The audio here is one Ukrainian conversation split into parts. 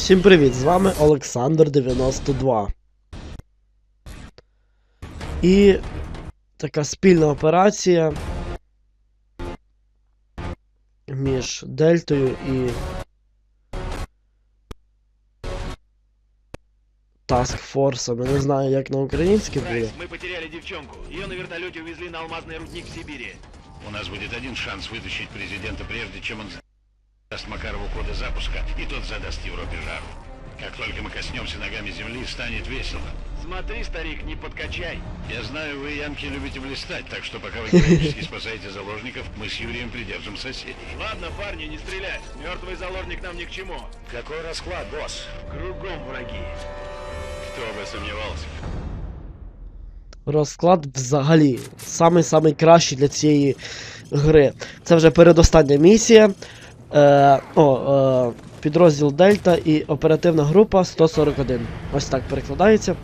Всім привіт! З вами Олександр 92. І така спільна операція між Дельтою і Таскфорсом. Я не знаю, як на українській буде. Прайс, мы потеряли девчонку. Ее на вертолете увезли на алмазный рудник в Сибири. У нас будет один шанс вытащить президента прежде, чем он даст Макарову коды запуска, и тот задаст Европе жару. Как только мы коснемся ногами земли, станет весело. Смотри, старик, не подкачай. Я знаю, вы, янки, любите блистать, так что пока вы героически спасаете заложников, мы с Юрием придержим соседей. Ладно, парни, не стрелять. Мертвый заложник нам ни к чему. Какой расклад, босс? Кругом враги. Кто бы сомневался? Розклад взагалі самий-самий кращий для цієї гри. Це вже передостання місія. Е, о, е, підрозділ Дельта і оперативна група 141. Ось так перекладається.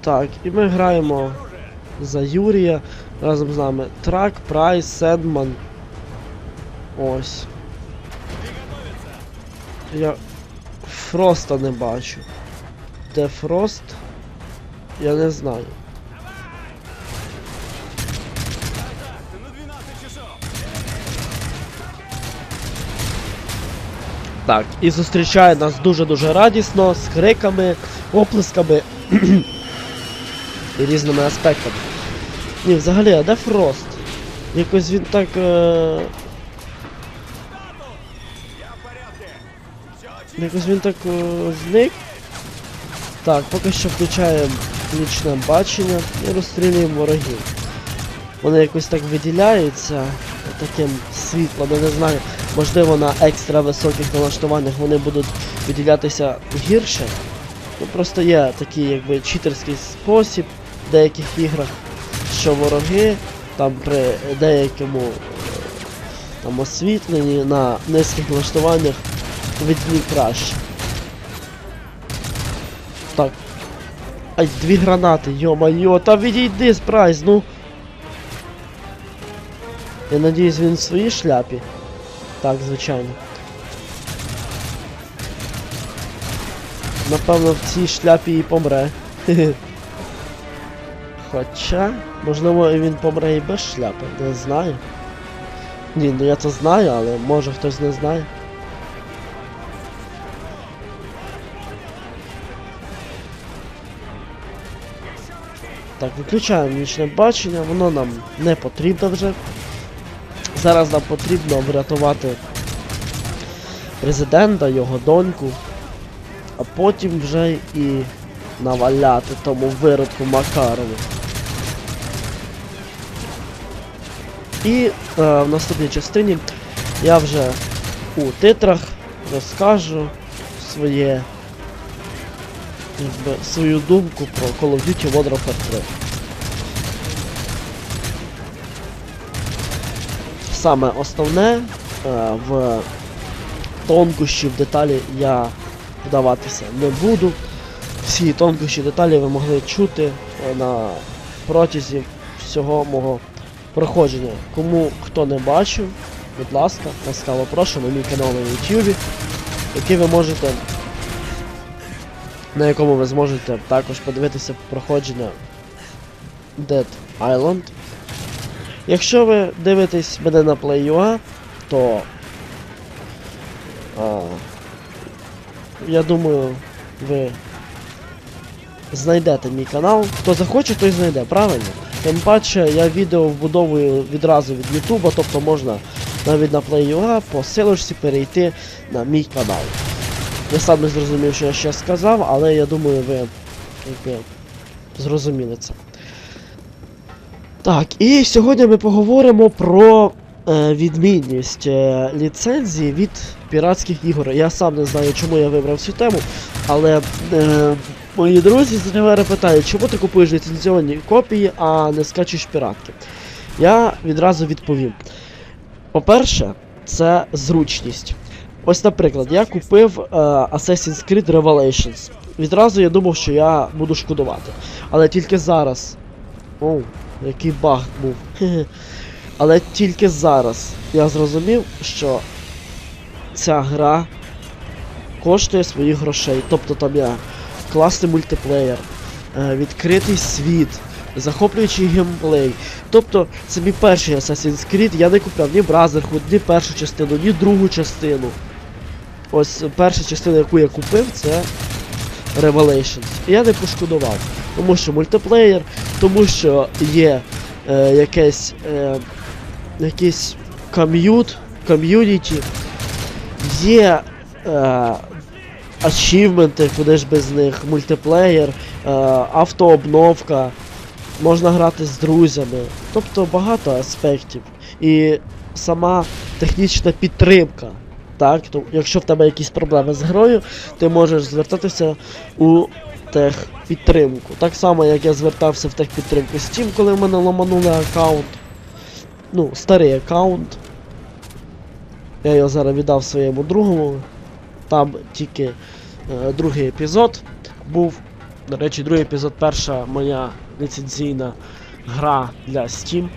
Так, і ми граємо за Юрія. Разом з нами Трак, Прайс, Седман. Ось. Я Фроста не бачу. Де Фрост? Я не знаю. Так, і зустрічає нас дуже-дуже радісно, з криками, оплесками і різними аспектами. Ні, взагалі, а де Фрост? Якось він так. Е... Якось він так е, зник. Так, поки що включаємо нічне бачення і розстрілюємо ворогів. Вони якось так виділяються таким світлом, я не знаю, можливо на екстра високих налаштуваннях вони будуть виділятися гірше. Ну просто є такий якби читерський спосіб в деяких іграх, що вороги там при деякому е, там освітленні на низьких налаштуваннях видні краще. Так. Ай, дві гранати, йо-майо, та відійди спрайз, ну. Я надіюсь, він в своїй шляпі. Так, звичайно. Напевно, в цій шляпі і помре. Хоча, можливо, він помре і без шляпи, не знаю. Ні, ну я це знаю, але може хтось не знає. Так, виключаємо нічне бачення, воно нам не потрібно вже. Зараз нам потрібно врятувати президента, його доньку, а потім вже і наваляти тому виродку Макарову. І е, в наступній частині я вже у титрах розкажу своє свою думку про Call of Duty Modern Warfare 3. Саме основне е, в тонкощі, в деталі я вдаватися не буду. Всі тонкощі деталі ви могли чути е, на протязі всього мого проходження. Кому хто не бачив, будь ласка, ласкаво прошу на мій канал на YouTube, який ви можете на якому ви зможете також подивитися проходження Dead Island. Якщо ви дивитесь мене на Play.ua, то а, я думаю, ви знайдете мій канал. Хто захоче, той знайде, правильно? Тим паче я відео вбудовую відразу від Ютуба, тобто можна навіть на Play.ua по силочці перейти на мій канал. Я сам не зрозумів, що я ще сказав, але я думаю, ви якби, зрозуміли це. Так, і сьогодні ми поговоримо про е, відмінність е, ліцензії від піратських ігор. Я сам не знаю, чому я вибрав цю тему, але е, мої друзі з універа питають, чому ти купуєш ліцензіонні копії, а не скачуєш піратки. Я відразу відповім. По-перше, це зручність. Ось, наприклад, я купив е, Assassin's Creed Revelations. Відразу я думав, що я буду шкодувати. Але тільки зараз. Оу, який баг був. Але тільки зараз я зрозумів, що ця гра коштує своїх грошей. Тобто там є класний мультиплеєр, е, відкритий світ, захоплюючий геймплей. Тобто, це мій перший Assassin's Creed, я не купляв ні Brotherhood, ні першу частину, ні другу частину. Ось перша частина, яку я купив, це Revelations. І я не пошкодував. Тому що мультиплеєр, тому що є е, якесь, е, якийсь ком'ют, ком'юніті, є е, ачівменти, куди ж без них, мультиплеєр, е, автообновка, можна грати з друзями. Тобто багато аспектів. І сама технічна підтримка. Так, то, якщо в тебе якісь проблеми з грою, ти можеш звертатися у техпідтримку. Так само, як я звертався в техпідтримку Steam, коли в мене ламанули аккаунт. Ну, старий аккаунт. Я його зараз віддав своєму другому. Там тільки е, другий епізод був. До речі, другий епізод перша моя ліцензійна гра для Steam.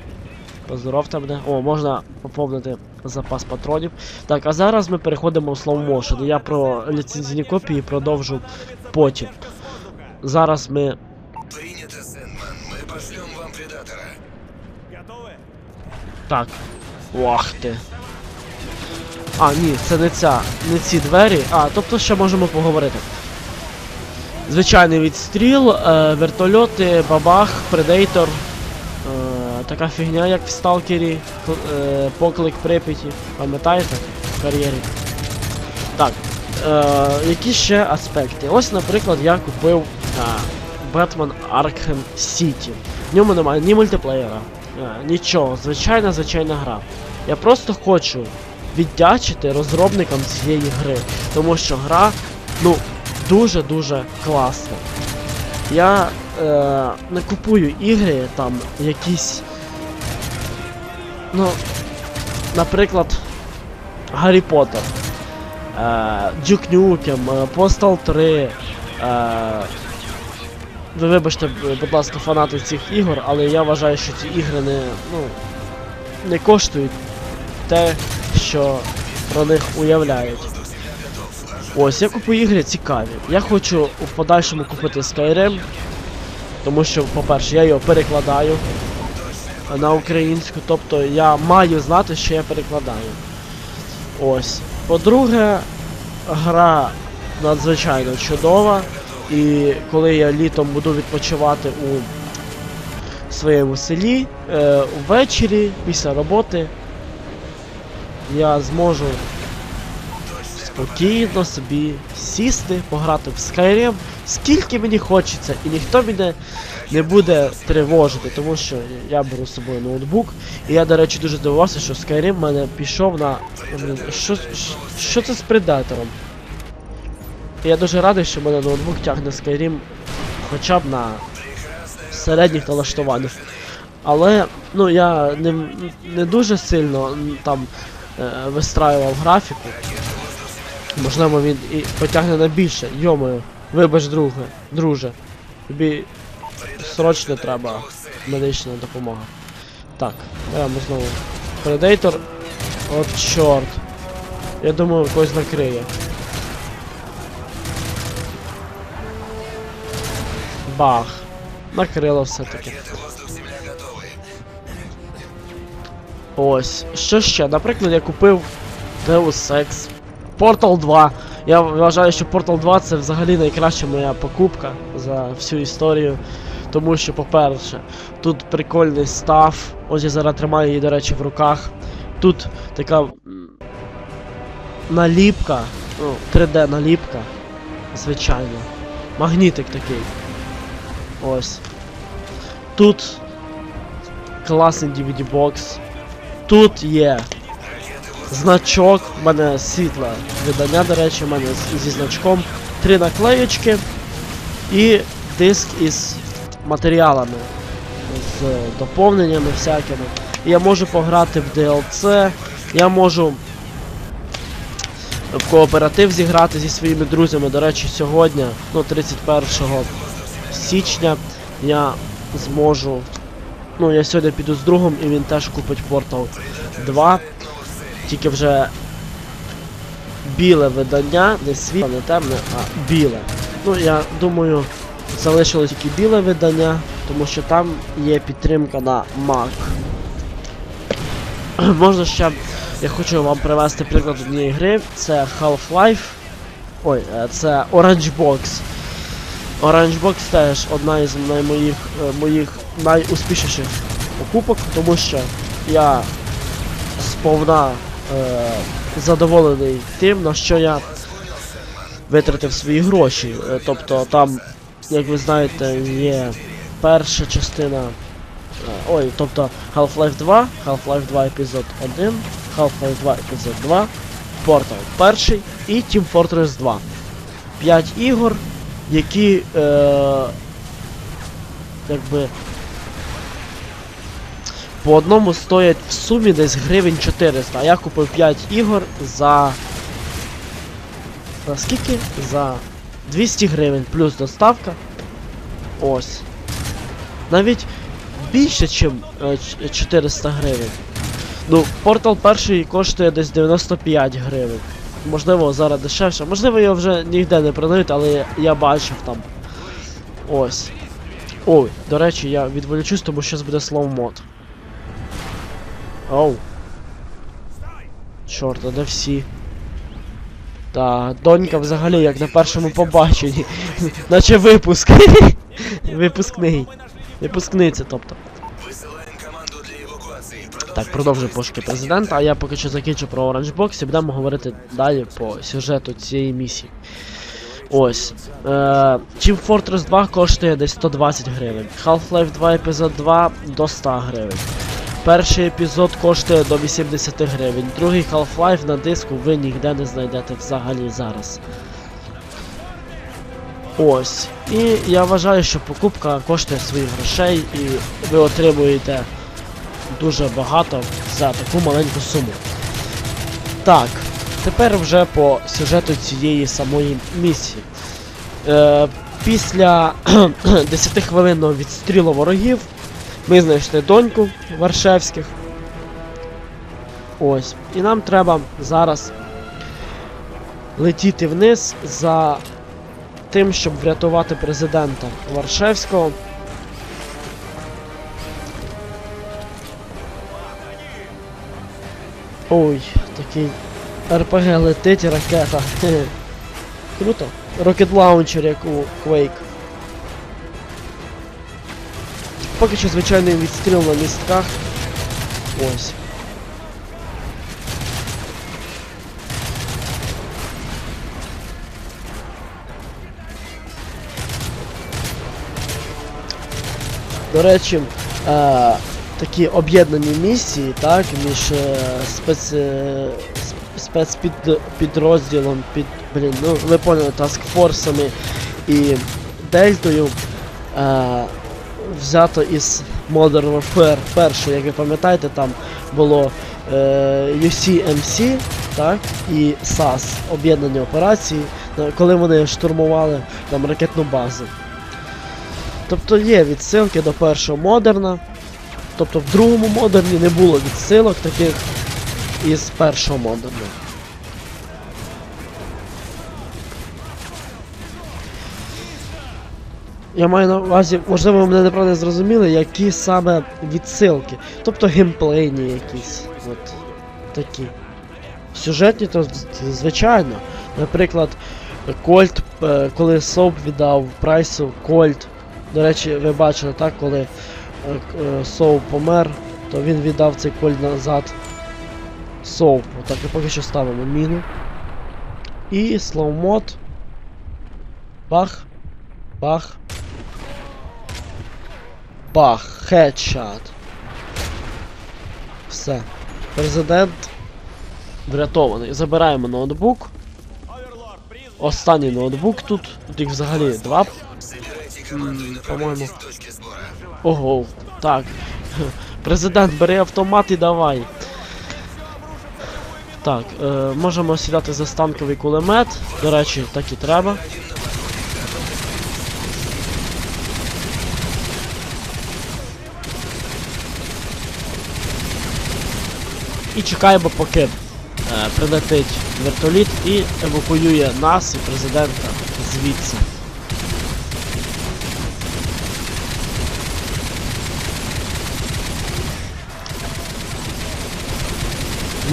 Поздоровте мене. О, можна поповнити запас патронів. Так, а зараз ми переходимо в slow motion. Я про ліцензійні копії продовжу потім. Зараз ми. Принято, Сэндман. Мы пошлем вам предатора. Так. Ох ти. А, ні, це не ця. Не ці двері. А, тобто ще можемо поговорити. Звичайний відстріл, е, вертольоти, бабах, предейтор. Е, така фігня, як в сталкері, е, поклик Прип'яті. Пам'ятаєте? В кар'єрі. Так. Е, які ще аспекти? Ось, наприклад, я купив Batman Arkham City. В ньому немає ні мультиплеєра, нічого. Звичайна, звичайна гра. Я просто хочу віддячити розробникам цієї гри. Тому що гра, ну, дуже-дуже класна. Я е, не купую ігри там якісь. Ну, наприклад, Гаррі Поттер, Duke Nukem, е, 3. Е, ви вибачте, будь ласка, фанати цих ігор, але я вважаю, що ці ігри не, ну, не коштують те, що про них уявляють. Ось, я купую ігри цікаві. Я хочу в подальшому купити Skyrim, тому що, по-перше, я його перекладаю на українську, тобто я маю знати, що я перекладаю. Ось. По-друге, гра надзвичайно чудова. І коли я літом буду відпочивати у своєму селі, е, ввечері, після роботи, я зможу спокійно собі сісти, пограти в Skyrim, скільки мені хочеться, і ніхто мене не буде тривожити, тому що я беру з собою ноутбук. І я, до речі, дуже здивувався, що Skyrim в мене пішов на. Що, що, це з предатором? Я дуже радий, що мене ноутбук тягне Skyrim хоча б на середніх налаштуваннях. Але ну я не, не дуже сильно там е, вистраював графіку. Можливо, він і потягне на більше. Йомою, вибач, друге, друже. Тобі срочно треба медична допомога. Так, беремо знову. Предейтор. От чорт. Я думаю, когось накриє. Бах. Накрило все-таки. Ось. Що ще? Наприклад, я купив Deus Ex. Portal 2. Я вважаю, що Portal 2 це взагалі найкраща моя покупка за всю історію. Тому що, по-перше, тут прикольний став. Ось я зараз тримаю її, до речі, в руках. Тут така наліпка, ну, 3D наліпка. Звичайно. Магнітик такий. Ось. Тут класний DVD-бокс. Тут є значок, в мене світле видання, до речі, в мене зі значком. Три наклеючки і диск із матеріалами, з доповненнями всякими. Я можу пограти в DLC, я можу в кооператив зіграти зі своїми друзями. До речі, сьогодні, ну 31 січня, я зможу Ну, я сьогодні піду з другом і він теж купить Portal 2. Тільки вже біле видання, не світле, не темне, а біле. Ну, я думаю, залишилось тільки біле видання, тому що там є підтримка на Mac. Можна ще. Я хочу вам привести приклад однієї гри. Це Half-Life. Ой, е, це Orange Box. Orange Box теж одна із моїх, е, моїх найуспішніших покупок, тому що я сповна е, задоволений тим, на що я витратив свої гроші. Е, тобто там, як ви знаєте, є перша частина. е, Ой, тобто Half-Life 2, Half-Life 2 епізод 1, Half-Life 2 епізод 2, Portal 1 і Team Fortress 2. 5 ігор, які е, якби по одному стоять в сумі десь гривень 400. А я купив 5 ігор за. За скільки? За 200 гривень плюс доставка. Ось. Навіть більше, ніж 400 гривень. Ну, портал перший коштує десь 95 гривень. Можливо, зараз дешевше. Можливо, його вже ніде не продають, але я бачив там. Ось. Ой, до речі, я відволічусь, тому що буде slow мод. Оу. Чорт, а де всі? Та, донька взагалі як на першому побаченні. Наче випуск. Випускний. Випускниця, тобто. Так, продовжую пошуки президента, а я поки що закінчу про Box і будемо говорити далі по сюжету цієї місії. Ось. Е, Team Fortress 2 коштує десь 120 гривень. Half-Life 2 епізод 2 до 100 гривень. Перший епізод коштує до 80 гривень. Другий Half-Life на диску ви ніде не знайдете взагалі зараз. Ось. І я вважаю, що покупка коштує своїх грошей і ви отримуєте дуже багато за таку маленьку суму. Так, тепер вже по сюжету цієї самої місії. Е, після 10-хвилинного відстрілу ворогів ми знайшли доньку Варшевських. Ось. І нам треба зараз летіти вниз за тим, щоб врятувати президента Варшевського. Ой, такий РПГ летить ракета. Круто. Rocket Launcher, як у Quake. Поки що звичайний відстріл на містках. Ось. До речі, е, такі об'єднані місії, так, між е, спец, е, спецпідрозділом, під, блін, ну ви поняли, таскфорсами і Дельтою е, взято із Modern Warfare першої, як ви пам'ятаєте, там було е, UCMC, так, і SAS, об'єднані операції, е, коли вони штурмували там ракетну базу. Тобто є відсилки до першого модерна. Тобто в другому модерні не було відсилок таких із першого модерну. Я маю на увазі, можливо, ви мене неправильно зрозуміли, які саме відсилки. Тобто геймплейні якісь. От такі. Сюжетні, то звичайно. Наприклад, Кольт, е, коли Соп віддав прайсу Кольт. До речі, ви бачили, так, коли е, Соуп помер, то він віддав цей кольт назад Соупу. Так, і поки що ставимо міну. І слоумод. Бах. Бах. Бах. Хедшот. Все. Президент врятований. Забираємо ноутбук. Останній ноутбук тут. Тут їх взагалі два. По-моєму. Ого, так. Президент, бери автомат і давай. Так, е, можемо сідати за станковий кулемет. До речі, так і треба. І чекаємо, поки е, прилетить вертоліт і евакуює нас і президента звідси.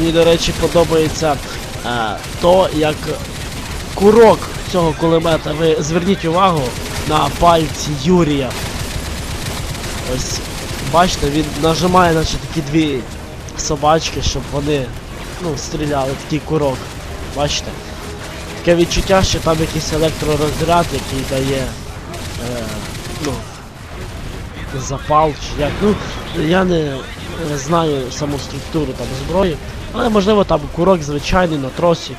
Мені, до речі, подобається е, то, як курок цього кулемета. Ви зверніть увагу на пальці Юрія. Ось, бачите, він нажимає наче такі дві собачки, щоб вони ну, стріляли, такий курок. Бачите? Таке відчуття, що там якийсь електророзряд, який дає е, ну, запал чи як. Ну, я не знаю саму структуру там зброї, але можливо там курок звичайний на тросі.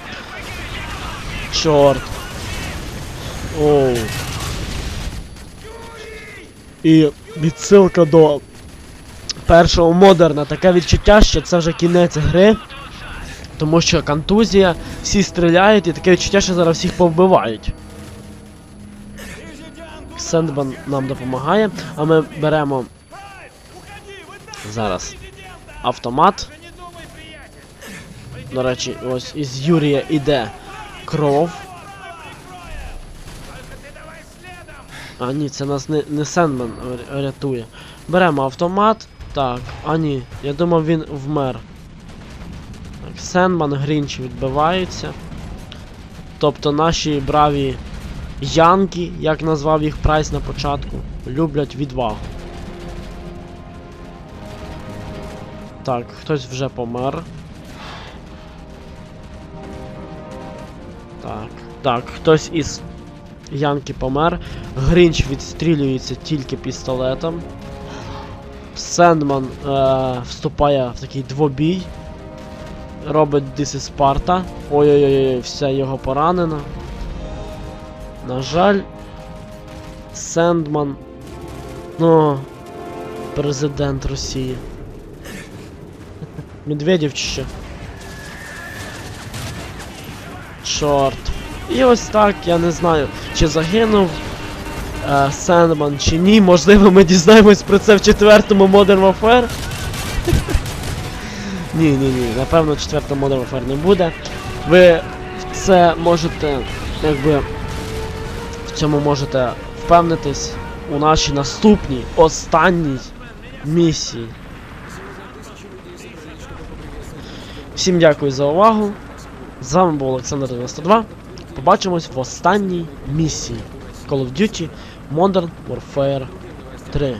Чорт. Оу. І відсилка до першого модерна. Таке відчуття, що це вже кінець гри. Тому що контузія, всі стріляють і таке відчуття, що зараз всіх повбивають. Сендбан нам допомагає, а ми беремо зараз автомат. До речі, ось із Юрія іде кров. А ні, це нас не, не Сендман рятує. Беремо автомат. Так, а ні, я думав він вмер. Так, Сендман, Грінч відбиваються. Тобто наші браві Янки, як назвав їх Прайс на початку, люблять відвагу. Так, хтось вже помер. Так, так, хтось із Янки помер. Грінч відстрілюється тільки пістолетом. Сендман е, вступає в такий двобій. Робить This is. Ой-ой-ой, все його поранено. На жаль. Сендман. Ну. Президент Росії. Медведєв чи що? Чорт. І ось так, я не знаю, чи загинув е, Сендман чи ні. Можливо, ми дізнаємось про це в четвертому Modern Warfare. ні, ні, ні, напевно, четвертого Modern Warfare не буде. Ви це можете, якби, в цьому можете впевнитись у нашій наступній, останній місії. Всім дякую за увагу. З вами був Олександр 92. Побачимось в останній місії Call of Duty Modern Warfare 3.